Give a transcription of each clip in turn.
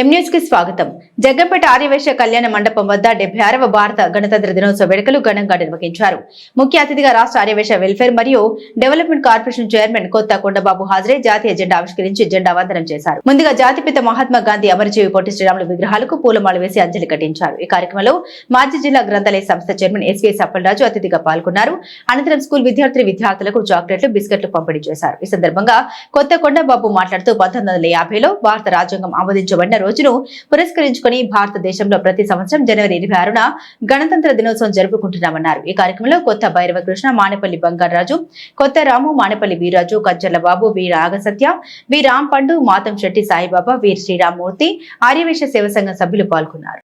ఎం కి స్వాగతం. జగ్గంపేట ఆర్యవేశ కళ్యాణ మండపం వద్ద డెబ్బై ఆరవ భారత గణతంత్ర దినోత్సవ వేడుకలు ఘనంగా నిర్వహించారు. ముఖ్య అతిథిగా రాష్ట్ర ఆర్యవేశ వెల్ఫేర్ మరియు development corporation chairman Kotha Kondababu హాజరై జాతీయ జెండా ఆవిష్కరించి జెండా వందనం చేశారు. ముందుగా జాతిపిత మహాత్మా గాంధీ అమరజీవి పొట్టి శ్రీరాములు విగ్రహాలకు పూలమాల వేసి అంజలి ఘటించారు ఈ కార్యక్రమంలో మాజీ జిల్లా గ్రంథాలయ సంస్థ చైర్మన్ ఎస్వీఎస్ అప్పలరాజు అతిథిగా పాల్గొన్నారు. అనంతరం స్కూల్ విద్యార్థి విద్యార్థులకు చాక్లెట్లు బిస్కెట్లు పంపిణీ చేశారు. ఈ సందర్భంగా కొత్త కొండబాబు మాట్లాడుతూ పంతొమ్మిది వందల యాభైలో భారత రాజ్యాంగం ఆమోదించబడిన రోజును పురస్కరించుకుని భారతదేశంలో ప్రతి సంవత్సరం జనవరి ఇరవై ఆరున గణతంత్ర దినోత్సవం జరుపుకుంటున్నామన్నారు. ఈ కార్యక్రమంలో కొత్త భైరవ కృష్ణ మానేపల్లి బంగారాజు కొత్త రాము మానేపల్లి వీరాజు కచ్చర్ల బాబు వి నాగసత్య వి రామ్ పండు మాతం శెట్టి సాయిబాబా వి శ్రీరామ్మూర్తి ఆర్యవేశ సేవ సంఘం సభ్యులు పాల్గొన్నారు.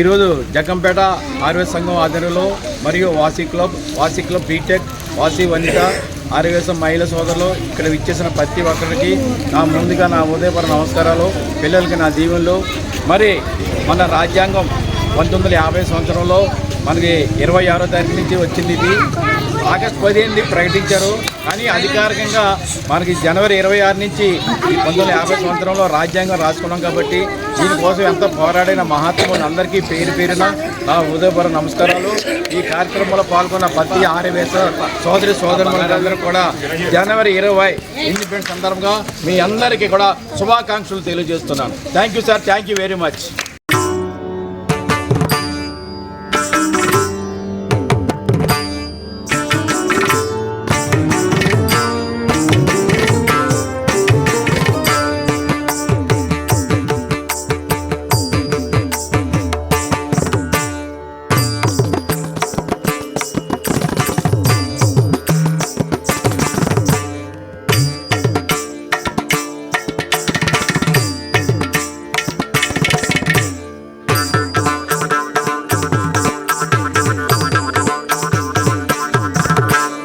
ఈరోజు జగ్గంపేట ఆర్వెస్ సంఘం ఆధ్వర్యంలో మరియు వాసీ క్లబ్ వాసీ క్లబ్ బీటెక్ వాసీ వనిత ఆర్యవేశం మహిళా సోదరులు ఇక్కడ విచ్చేసిన ప్రతి ఒక్కరికి నా ముందుగా నా ఉదయపర నమస్కారాలు. పిల్లలకి నా దీవెనలు. మరి మన రాజ్యాంగం పంతొమ్మిది యాభై సంవత్సరంలో మనకి ఇరవై ఆరో తారీఖు నుంచి వచ్చింది ఇది. ఆగస్ట్ పదిహేను ప్రకటించారు. కానీ అధికారికంగా మనకి జనవరి ఇరవై ఆరు నుంచి పంతొమ్మిది వందల యాభై సంవత్సరంలో రాజ్యాంగం రాసుకున్నాం కాబట్టి దీనికోసం ఎంతో పోరాడిన మహాత్ములు అందరికీ పేరు పేరున నా ఉదయపర నమస్కారాలు. ఈ కార్యక్రమంలో పాల్గొన్న ప్రతి ఆర్యవేశ సోదరి సోదరులందరూ కూడా జనవరి ఇరవై ఇండిపెండెన్స్ సందర్భంగా మీ అందరికీ కూడా శుభాకాంక్షలు తెలియజేస్తున్నాను. Thank you sir thank you very much